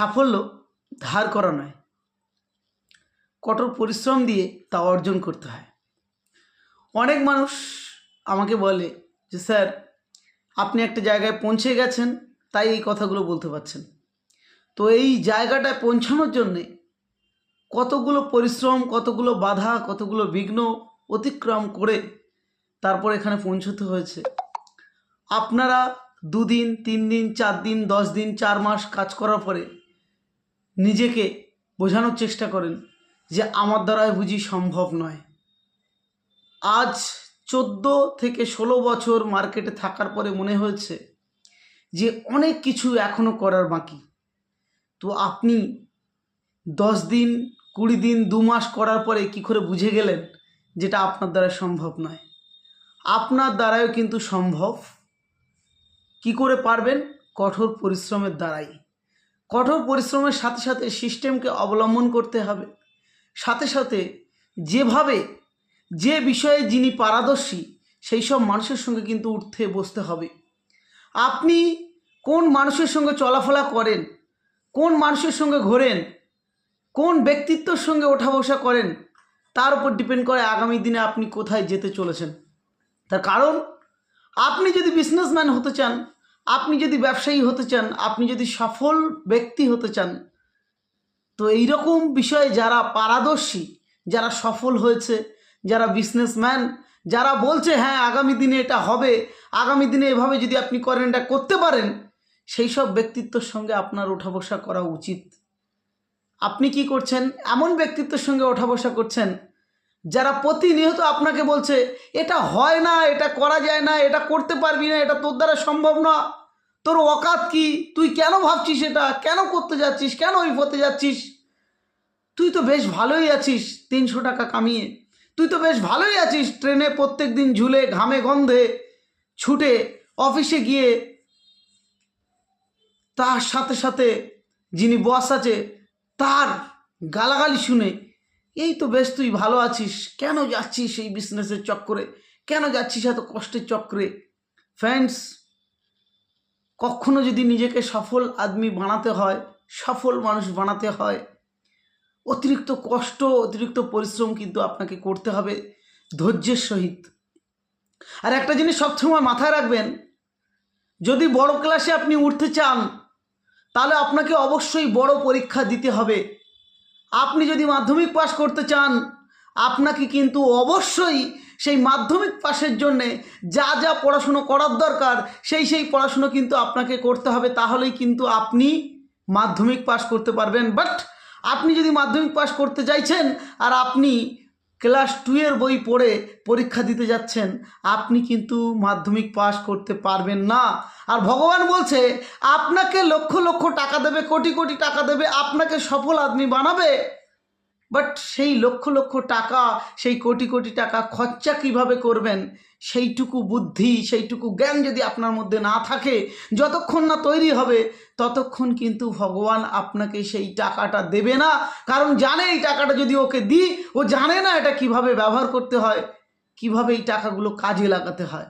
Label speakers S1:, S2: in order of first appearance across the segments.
S1: সাফল্য ধার করা নয়। কঠোর পরিশ্রম দিয়ে তা অর্জন করতে হয়। অনেক মানুষ আমাকে বলে যে, স্যার, আপনি একটা জায়গায় পৌঁছে গেছেন, তাই এই কথাগুলো বলতে পারছেন। তো এই জায়গাটায় পৌঁছানোর জন্যে কতগুলো পরিশ্রম, কতগুলো বাধা, কতগুলো বিঘ্ন অতিক্রম করে তারপর এখানে পৌঁছতে হয়েছে। আপনারা দুদিন তিন দিন চার দিন দশ দিন চার মাস কাজ করার পরে নিজেকে বোঝানোর চেষ্টা করেন যে আমার দ্বারাই বুঝি সম্ভব নয়। আজ চোদ্দ থেকে ষোলো বছর মার্কেটে থাকার পরে মনে হয়েছে যে অনেক কিছু এখনও করার বাকি। তো আপনি দশ দিন, কুড়ি দিন, দু মাস করার পরে কি করে বুঝে গেলেন যেটা আপনার দ্বারা সম্ভব নয়? আপনার দ্বারাও কিন্তু সম্ভব। কি করে পারবেন? কঠোর পরিশ্রমের দ্বারাই। কঠোর পরিশ্রমের সাথে সাথে সিস্টেমকে অবলম্বন করতে হবে। সাথে সাথে যেভাবে, যে বিষয়ে যিনি পারদর্শী, সেই সব মানুষের সঙ্গে কিন্তু উঠতে বসতে হবে। আপনি কোন মানুষের সঙ্গে চলাফেরা করেন, কোন মানুষের সঙ্গে ঘোরেন, কোন ব্যক্তিত্বর সঙ্গে ওঠা বসা করেন, তার উপর ডিপেন্ড করে আগামী দিনে আপনি কোথায় যেতে চলেছেন। তার কারণ, আপনি যদি বিজনেসম্যান হতে চান আপনি যদি ব্যবসায়ী হতে চান, আপনি যদি সফল ব্যক্তি হতে চান, তো এইরকম বিষয়ে যারা পারদর্শী, যারা সফল হয়েছে, যারা বিজনেসম্যান যারা বলছে হ্যাঁ আগামী দিনে এটা হবে, আগামী দিনে এভাবে যদি আপনি করেন, এটা করতে পারেন সেই সব ব্যক্তিত্বর সঙ্গে আপনার ওঠা বসা করা উচিত। আপনি কি করছেন? এমন ব্যক্তিত্বের সঙ্গে ওঠা বসা করছেন, যারা প্রতিনিয়ত আপনাকে বলছে, এটা হয় না, এটা করা যায় না, এটা করতে পারবি না, এটা তোর দ্বারা সম্ভব না। তোর অকাত কি? তুই কেন ভাবছিস এটা? কেন করতে যাচ্ছিস? কেন ওই পথে যাচ্ছিস? তুই তো বেশ ভালোই আছিস তিনশো টাকা কামিয়ে। তুই তো বেশ ভালোই আছিস ট্রেনে প্রত্যেক দিন ঝুলে, ঘামে, গন্ধে, ছুটে, অফিসে গিয়ে। তার সাথে সাথে যিনি বস আছে, তার গালাগালি শুনে, এই তো বেশ তুই ভালো আছিস। কেন যাচ্ছিস এই বিজনেসের চক্করে? কেন যাচ্ছিস এত কষ্টের চক্রে ফ্রেন্ডস কখনো যদি নিজেকে সফল আদমি বানাতে হয়, সফল মানুষ বানাতে হয়, অতিরিক্ত কষ্ট, অতিরিক্ত পরিশ্রম কিন্তু আপনাকে করতে হবে ধৈর্যের সহিত। আর একটা জিনিস সবসময় মাথায় রাখবেন, যদি বড় ক্লাসে আপনি উঠতে চান, তাহলে আপনাকে অবশ্যই বড় পরীক্ষা দিতে হবে। আপনি যদি মাধ্যমিক পাশ করতে চান, আপনাকে কিন্তু অবশ্যই সেই মাধ্যমিক পাশের জন্যে যা যা পড়াশুনো করার দরকার, সেই সেই পড়াশুনো কিন্তু আপনাকে করতে হবে। তাহলেই কিন্তু আপনি মাধ্যমিক পাশ করতে পারবেন। বাট আপনি যদি মাধ্যমিক পাশ করতে চাইছেন আর আপনি ক্লাস টুয়ের বই পড়ে পরীক্ষা দিতে যাচ্ছেন, আপনি কিন্তু মাধ্যমিক পাস করতে পারবেন না। আর ভগবান বলছে, আপনাকে লক্ষ লক্ষ টাকা দেবে, কোটি কোটি টাকা দেবে, আপনাকে সফল আদমি বানাবে। বাট সেই লক্ষ লক্ষ টাকা, সেই কোটি কোটি টাকা খরচা কীভাবে করবেন? সেইটুকু বুদ্ধি, সেইটুকু জ্ঞান যদি আপনার মধ্যে না থাকে, যতক্ষণ না তৈরি হবে, ততক্ষণ কিন্তু ভগবান আপনাকে সেই টাকাটা দেবে না। কারণ জানে এই টাকাটা যদি ওকে দিই, ও জানে না এটা কীভাবে ব্যবহার করতে হয়, কীভাবে এই টাকাগুলো কাজে লাগাতে হয়।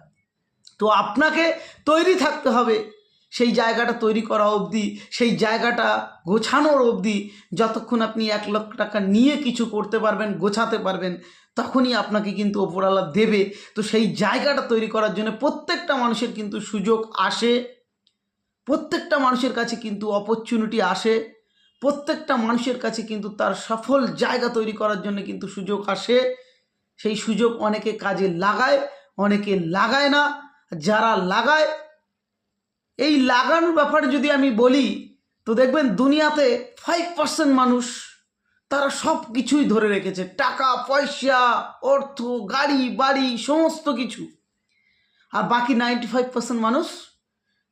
S1: তো আপনাকে তৈরি থাকতে হবে। সেই জায়গাটা তৈরি করা অবধি, সেই জায়গাটা গোছানোর অবধি যতক্ষণ আপনি এক লক্ষ টাকা নিয়ে কিছু করতে পারবেন, গোছাতে পারবেন, তখনই আপনাকে কিন্তু ওপরওয়ালা দেবে। তো সেই জায়গাটা তৈরি করার জন্য প্রত্যেকটা মানুষের কিন্তু সুযোগ আসে, প্রত্যেকটা মানুষের কাছে কিন্তু অপরচুনিটি আসে, প্রত্যেকটা মানুষের কাছে কিন্তু তার সফল জায়গা তৈরি করার জন্য কিন্তু সুযোগ আসে। সেই সুযোগ অনেকে কাজে লাগায়, অনেকে লাগায় না। যারা লাগায় এই লাগানোর ব্যাপারে যদি আমি বলি, তো দেখবেন দুনিয়াতে ফাইভ পার্সেন্ট মানুষ, তারা সব কিছুই ধরে রেখেছে। টাকা, পয়সা, অর্থ, গাড়ি, বাড়ি, সমস্ত কিছু। আর বাকি নাইনটি ফাইভ পার্সেন্ট মানুষ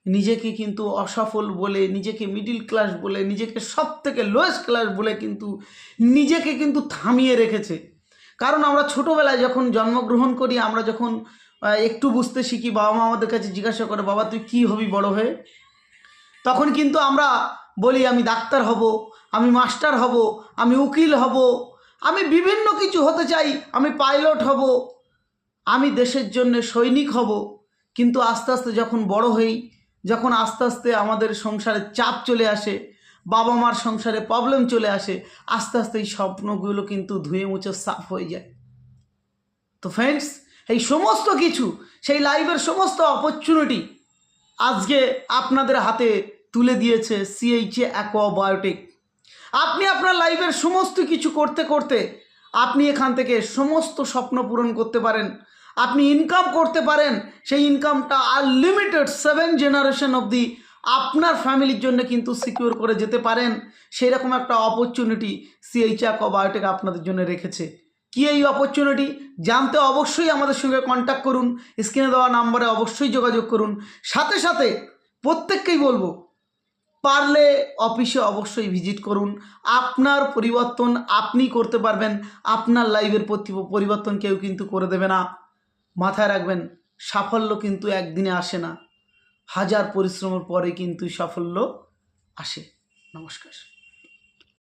S1: নিজেকে কিন্তু অসফল বলে, নিজেকে মিডিল ক্লাস বলে, নিজেকে সব থেকে লোয়েস্ট ক্লাস বলে কিন্তু নিজেকে কিন্তু থামিয়ে রেখেছে। কারণ আমরা ছোটোবেলায় যখন জন্মগ্রহণ করি, আমরা যখন একটু বুঝতে শিখি, বাবা মা আমাদের কাছে জিজ্ঞাসা করে, বাবা, তুই কী হবি বড় হয়ে? তখন কিন্তু আমরা বলি, আমি ডাক্তার হব, আমি মাস্টার হব, আমি উকিল হব, আমি বিভিন্ন কিছু হতে চাই, আমি পাইলট হব, আমি দেশের জন্য সৈনিক হব। কিন্তু আস্তে আস্তে যখন বড় হই, যখন আস্তে আস্তে আমাদের সংসারে চাপ চলে আসে, বাবা মার সংসারে প্রবলেম চলে আসে, আস্তে আস্তে এই স্বপ্নগুলো কিন্তু ধুয়ে মুছে সাফ হয়ে যায়। তো ফ্রেন্ডস এই সমস্ত কিছু, সেই লাইভের সমস্ত অপরচুনিটি আজকে আপনাদের হাতে তুলে দিয়েছে সিএইচএ অ্যাকোয়াবায়োটিক আপনি আপনার লাইভের সমস্ত কিছু করতে করতে আপনি এখান থেকে সমস্ত স্বপ্ন পূরণ করতে পারেন। আপনি ইনকাম করতে পারেন, সেই ইনকামটা আনলিমিটেড সেভেন জেনারেশন অবধি আপনার ফ্যামিলির জন্য কিন্তু সিকিউর করে যেতে পারেন। সেই রকম একটা অপরচুনিটি সিএইচ অ্যাকোবায়োটিক আপনাদের জন্য রেখেছে। কি এই অপরচুনিটি জানতে অবশ্যই আমাদের সঙ্গে কন্ট্যাক্ট করুন। স্ক্রিনে দেওয়া নাম্বারে অবশ্যই যোগাযোগ করুন। সাথে সাথে প্রত্যেককেই বলব, পারলে অফিসে অবশ্যই ভিজিট করুন। আপনার পরিবর্তন আপনি করতে পারবেন। আপনার লাইফের পরিবর্তন কেউ কিন্তু করে দেবে না। মাথায় রাখবেন, সাফল্য কিন্তু একদিনে আসে না। হাজার পরিশ্রমের পরে কিন্তু সাফল্য আসে। নমস্কার।